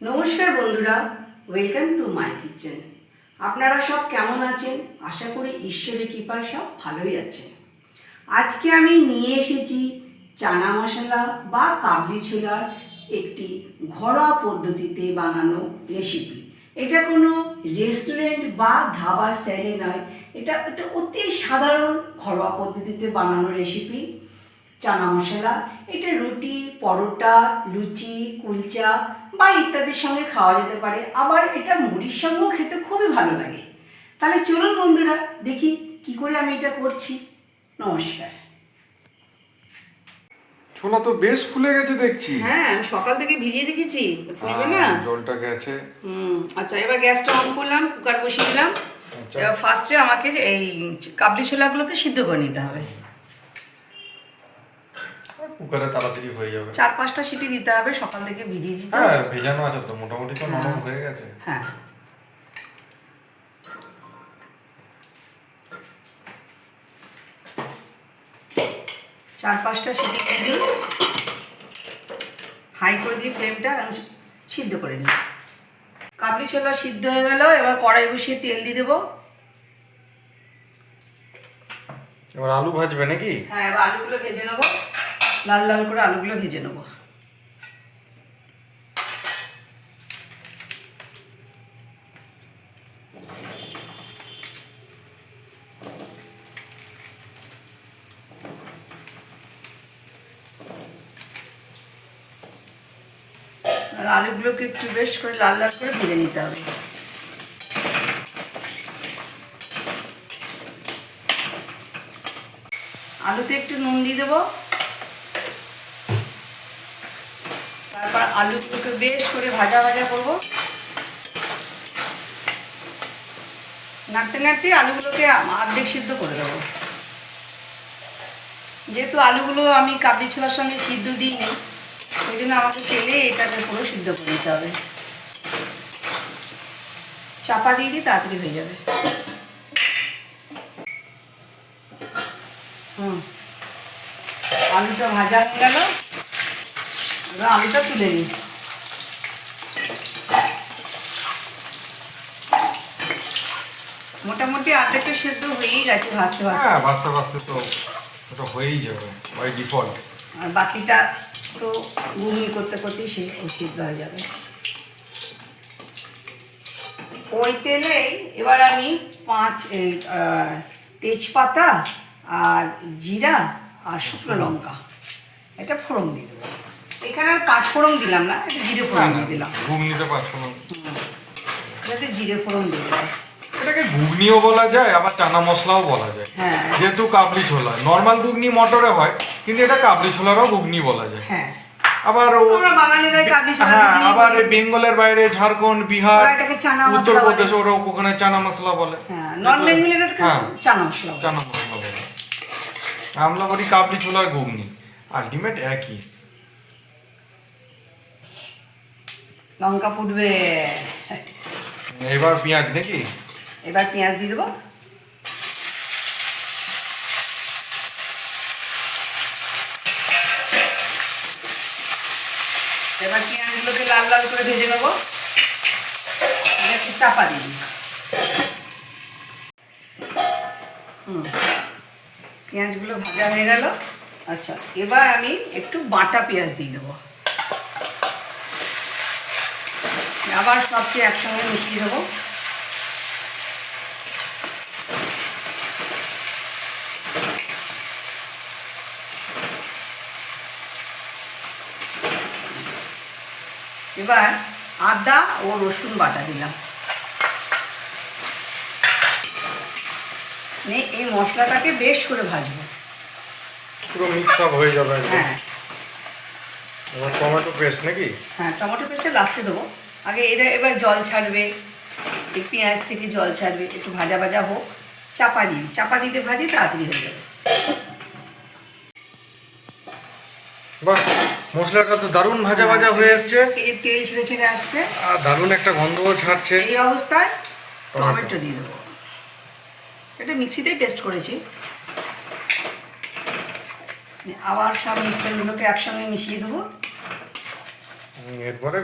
নমস্কার বন্ধুরা welcome to my kitchen আপনারা সব কেমন আছেন? আশা করি ঈশ্বরের কৃপায় সব ভালোই আছেন। আজকে আমি নিয়ে এসেছি চানা মশলা বা কাবলি ছোলার একটি ঘরোয়া পদ্ধতিতে বানানো রেসিপি এটা কোনো রেস্টুরেন্ট বা ধাবা স্টাইলে নয়, এটা একটা অতি সাধারণ ঘরোয়া পদ্ধতিতে বানানো রেসিপি চানা মশলা, এটা রুটি, পরোটা, লুচি, কুলচা বা ইত্যাদির সঙ্গে খাওয়া যেতে পারে। আবার এটা মুড়ির সঙ্গেও খেতে খুবই ভালো লাগে। তাহলে চলুন বন্ধুরা দেখি কি করে আমি এটা করছি। নমস্কার। ছোলা তো বেশ ফুলে গেছে দেখছি। হ্যাঁ আমি সকাল থেকে ভিজিয়ে রেখেছি। ফুলবে না? হ্যাঁ, জলটা গেছে। হুম আচ্ছা এবার গ্যাসটা অন করলাম কুকার বসিয়ে দিলাম। আচ্ছা। এবার ফার্স্টে আমাকে এই কাবলি ছোলাগুলোকে সিদ্ধ করে নিতে হবে। কুকারে তাড়াতাড়ি হয়ে যাবে। চার পাঁচটা সিটি দিতে হবে সকাল থেকে ভিজিয়েছি তো হ্যাঁ ভেজানো আছে তো মোটামুটি তো নরম হয়ে। গেছে। হ্যাঁ। চার পাঁচটা সিটি দিয়ে দিই হাই করে দিই ফ্লেমটা আমি সিদ্ধ করে নিই। কাবলি ছোলা সিদ্ধ হয়ে গেল এবার কড়াই বসিয়ে তেল দিয়ে দেবো। এবার আলু ভাজবে নাকি? হ্যাঁ এবার আলুগুলো ভেজে নেব। লাল লাল করে আলুগুলো ভেজে নেব। আর আলুগুলোকে একটু বেশ করে লাল লাল করে ভেজে নিতে হবে। আলুতে একটু নুন দিয়ে দেবো তারপর আলুগুলোকে বেশ করে ভাজা ভাজা করব। নাড়তে নাড়তে আলুগুলোকে অর্ধেক সিদ্ধ করে দেবো যেহেতু আলুগুলো আমি কাবলি ছোলার সঙ্গে সিদ্ধ দিইনি, ওই জন্য আমাকে তেলে এটাকে পুরো সিদ্ধ করে নিতে হবে। চাপা দিয়ে দিই, তাড়াতাড়ি হয়ে যাবে। হুম। আলুটা ভাজা হয়ে গেল। এবার আলুটা তুলে নিই। মোটামুটি আর্ধেকটা সেদ্ধ হয়েই গেছে ভাজতে ভাজতে। হ্যাঁ ভাজতে ভাজতে তো ওটা হয়েই যাবে বাই ডিফল্ট আর বাকিটা তো ঘুগনি করতে করতেই সে সিদ্ধ হয়ে যাবে। ওই তেলে এবার আমি পাঁচ তেজপাতা আর জিরা আর শুকনো লঙ্কা। এটা ফোড়ন দিয়ে দেবো। এখানে আর পাঁচ ফোড়ন দিলাম না জিরে ফোড়ন দিলাম। ঘুগনিটা পাচ্ছিল এটাতে জিরে ফোড়ন দেবো এটাকে ঘুগনিও বলা যায় আবার চানা মশলাও বলা যায়। হ্যাঁ। যেহেতু কাবলি ছোলা নর্মাল ঘুগনি মটরে হয় কিন্তু এটা কাবলি ছোলারও ঘুগনি বলা যায়। হ্যাঁ। আবার ও আমরা বাঙালিরাই কাবলি ছোলা হ্যাঁ আবার বেঙ্গলের বাইরে ঝাড়খণ্ড বিহার ওরা এটাকে চানা মশলা উত্তরপ্রদেশ ওরা ওখানে চানা মশলা বলে। হ্যাঁ নন বেঙ্গলিরা হ্যাঁ। চানা মশলা বলে। চানা মশলা বলে। আমরা বলি কাবলি ছোলার ঘুগনি। আলটিমেট একই। লঙ্কা ফুটবে। এবার পেঁয়াজ নাকি? এবার পেঁয়াজ দিয়ে দেবো। এবার পেঁয়াজগুলোকে লাল লাল করে ভেজে নেব। একটু চাপা দিই। হুম। পেঁয়াজগুলো ভাজা হয়ে গেল। আচ্ছা এবার আমি একটু বাটা পেঁয়াজ দিয়ে দেবো। আবার সবচেয়ে একসঙ্গে মিশিয়ে দেবো। এবার আদা ও রসুন বাটা দিলাম। নিয়ে এই মশলাটাকে বেশ করে ভাজবো। পুরো মিক্স আপ হয়ে যাবে হ্যাঁ। টমেটো পেস্ট নাকি? হ্যাঁ টমেটো পেস্টটা লাস্টে দেবো। আগে এটা এবার জল ছাড়বে পেঁয়াজ থেকে জল ছাড়বে একটু ভাজা ভাজা হোক চাপা দিই চাপা দিতে ভাজি তাড়াতাড়ি হয়ে যাবে। বাহ মশলাটা তো দারুণ ভাজা ভাজা হয়ে তেল ছেড়ে ছেড়ে আসছে। আর দারুণ একটা গন্ধও ছাড়ছে। এই অবস্থায় টমেটো। দিয়ে দেবো। এটা মিক্সিতেই পেস্ট করেছি। আবার সব মিশ্রণগুলোকে একসঙ্গে মিশিয়ে দেবো। এরপরে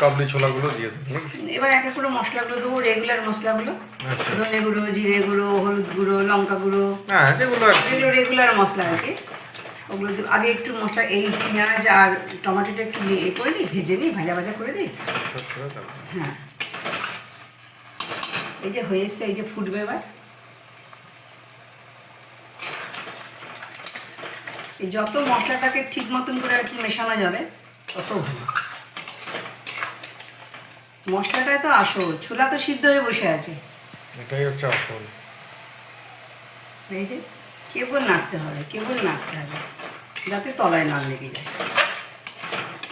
কাবলি ছোলাগুলো দিয়ে দেবো এবার এক এক করে মশলাগুলো দেবো রেগুলার মশলাগুলো। আচ্ছা। ধনে গুঁড়ো জিরে গুঁড়ো হলুদ গুঁড়ো লঙ্কা গুঁড়ো। হ্যাঁ যেগুলো যেগুলো রেগুলার মশলা আর কি। ওগুলো আগে একটু মশলা এই পেঁয়াজ আর টমেটোটা একটু এ করে দিই ভেজে নিই ভাজা ভাজা করে দিই। হ্যাঁ। এই যে হয়ে এসছে এই যে ফুটবে এবার। এই যত মশলাটাকে ঠিক মতন করে আর কি মেশানো যাবে তত ভালো। মশলাটাই তো আসল ছোলা তো সিদ্ধ হয়ে বসে আছে। এটাই হচ্ছে আসল। এই যে কেবল নাড়তে হবে কেবল নাড়তে হবে যাতে তলায় না লেগে যায়।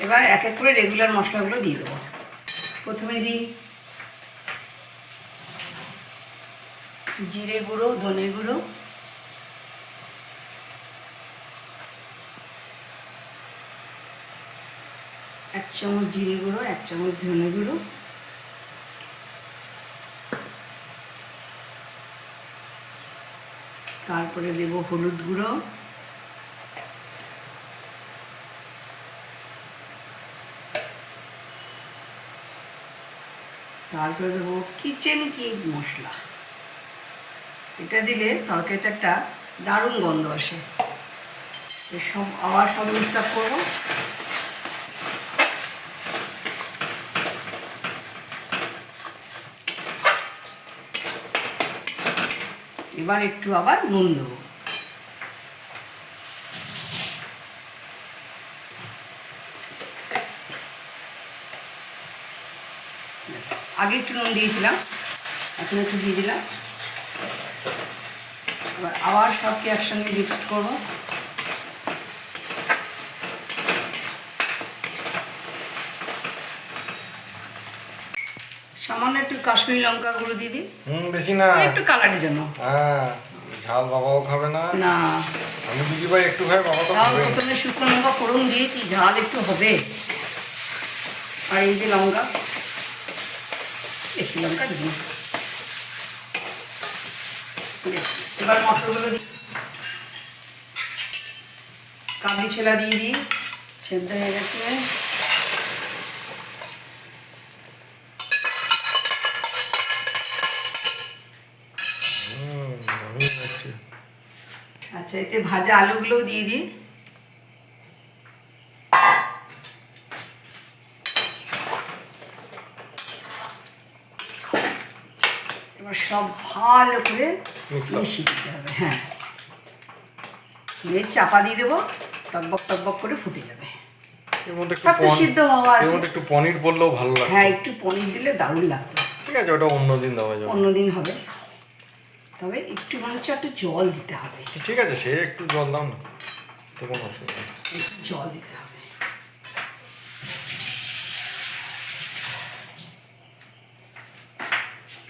এবার এক এক করে রেগুলার মশলাগুলো দিয়ে দেবো। প্রথমে দিই জিরে গুঁড়ো ধনে গুঁড়ো। এক চামচ জিরে গুঁড়ো এক চামচ ধনে গুঁড়ো। তারপরে দেব হলুদ গুঁড়ো। তারপরে দেবো কিচেন কিং মশলা। এটা দিলে তরকারিটা একটা দারুণ গন্ধ আসে। সব, আবার সব মিক্সটা করব। এবার একটু আবার নুন দেবো। আগে একটু নুন দিয়েছিলাম, এখন একটু দিয়ে দিলাম। আবার সবকে একসঙ্গে মিক্সড করব। সামান্য একটু কাশ্মীরি লঙ্কা গুঁড়ো দিয়ে দিই। হুম বেশি না। একটু কালারের জন্য হ্যাঁ ঝাল বাবাও খাবে না। না। আমি দিদি ভাই একটু খাই বাবা তো খাবে প্রথমে শুকনো লঙ্কা ফোড়ন দিয়েছি ঝাল একটু হবে। আর এই যে লঙ্কা বেশি লঙ্কা। বেশ, এবার মটরগুলো দিই। কাবলি ছোলা দিয়ে দিই সেদ্ধ হয়ে গেছে হুম আমি হচ্ছে আচ্ছা এতে ভাজা আলুগুলোও দিয়ে দিই এবার সব ভালো করে মিশিয়ে দিতে হবে হ্যাঁ। দিয়ে চাপা দিয়ে দেবো টকবক টকবক করে ফুটে যাবে। এর মধ্যে একটু সব সিদ্ধ হওয়া এর আছে। মধ্যে একটু পনির বললেও ভালো লাগে হ্যাঁ একটু পনির দিলে দারুণ লাগবে ঠিক আছে ওটা অন্য দিন দেওয়া যাবে। অন্যদিন হবে। তবে একটু মনে হচ্ছে একটু জল দিতে হবে। ঠিক আছে সে একটু জল দাও না। তো কোনো অসুবিধা। একটু জল দিতে হবে।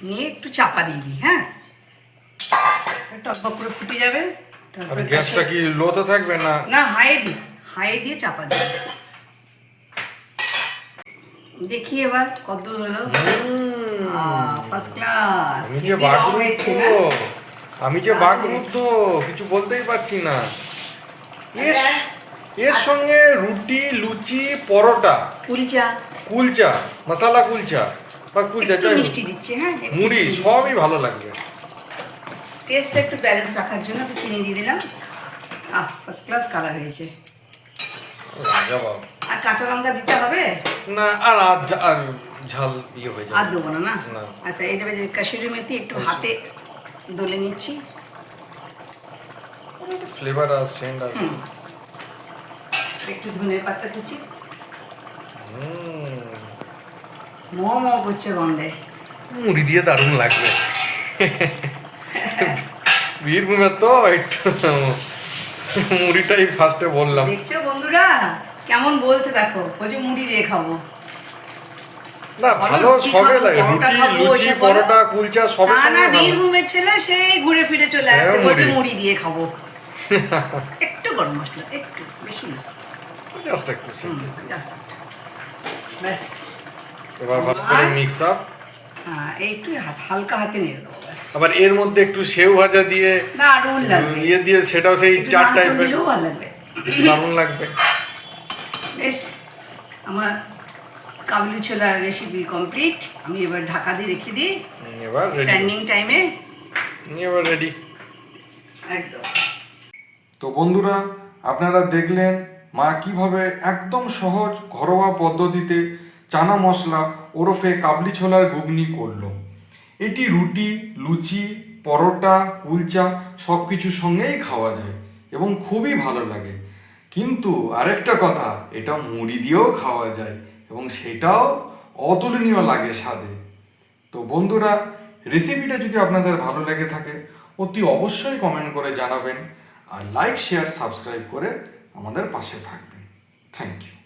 নিয়ে একটু চাপা দিয়ে দিই হ্যাঁ? টকবক করে ফুটে যাবে তারপরে গ্যাসটা কি লোতে থাকবে না? না হাইয়ে দিই হাইয়ে দিয়ে চাপা দিই। দেখি এবার কত হলো। ফার্স্ট ক্লাস আমি যে বাগরুদ্ধ আমি যে বাগরুদ্ধ কিছু বলতেই পারছি না। এর এর সঙ্গে রুটি লুচি পরোটা। কুলচা। কুলচা মশালা কুলচা। বা কুলচা হোক, মিষ্টি দিচ্ছে হ্যাঁ মুড়ি সবই ভালো লাগবে টেস্টটা একটু ব্যালেন্স রাখার জন্য একটু চিনি দিয়ে দিলাম। আহ ফার্স্ট ক্লাস কালার হয়েছে। রাজা বাবা। আর কাঁচা লঙ্কা দিতে হবে? না আর আর ঝাল ইয়ে হয়ে আর দেবো না না। আচ্ছা এটা যে কাশুরি মেথি একটু হাতে দলে নিচ্ছি। ফ্লেভার আর সেন্ট হুম। একটু ধনে পাতা কুচি। মো মো করছে গন্ধে। মুড়ি দিয়ে দারুণ লাগবে। বীরভূমের তো একটু মুড়িটাই ফার্স্টে বললাম। দেখছ বন্ধুরা? কেমন বলছে দেখো বলছে মুড়ি দিয়ে খাব। না ভালো সবে লাগে। রুটি লুচি পরোটা কুলচা সবে না না বীরভূমের ছেলে সেই ঘুরে ফিরে চলে আসছে বলছে মুড়ি। মুড়ি দিয়ে খাব। একটু গরম মশলা একটু বেশি না। জাস্ট একটু হুম, ব্যাস। এবার ভালো করে মিক্স আপ হ্যাঁ একটু হালকা হাতে দেবো আবার এর মধ্যে একটু সেউ ভাজা দিয়ে দারুণ লাগবে। ইয়ে দিয়ে সেটাও সেই চার টাইপের লাগবে। দারুণ লাগবে। আমার কাবলি ছোলার রেসিপি কমপ্লিট আমি এবার ঢাকা দিয়ে রেখে দিই। এবার রেডি স্ট্যান্ডিং টাইমে এবার রেডি একদম। তো বন্ধুরা আপনারা দেখলেন মা কীভাবে একদম সহজ ঘরোয়া পদ্ধতিতে চানা মশলা ওরফে কাবলি ছোলার ঘুগনি করল। এটি রুটি লুচি পরোটা কুলচা সব কিছুর সঙ্গেই খাওয়া যায় এবং খুবই ভালো লাগে। কিন্তু আরেকটা কথা, এটা মুড়ি দিয়েও খাওয়া যায় এবং সেটাও অতুলনীয় লাগে স্বাদে। তো বন্ধুরা রেসিপিটা যদি আপনাদের ভালো লেগে থাকে, অতি অবশ্যই কমেন্ট করে জানাবেন আর লাইক শেয়ার সাবস্ক্রাইব করে আমাদের পাশে থাকবেন। Thank you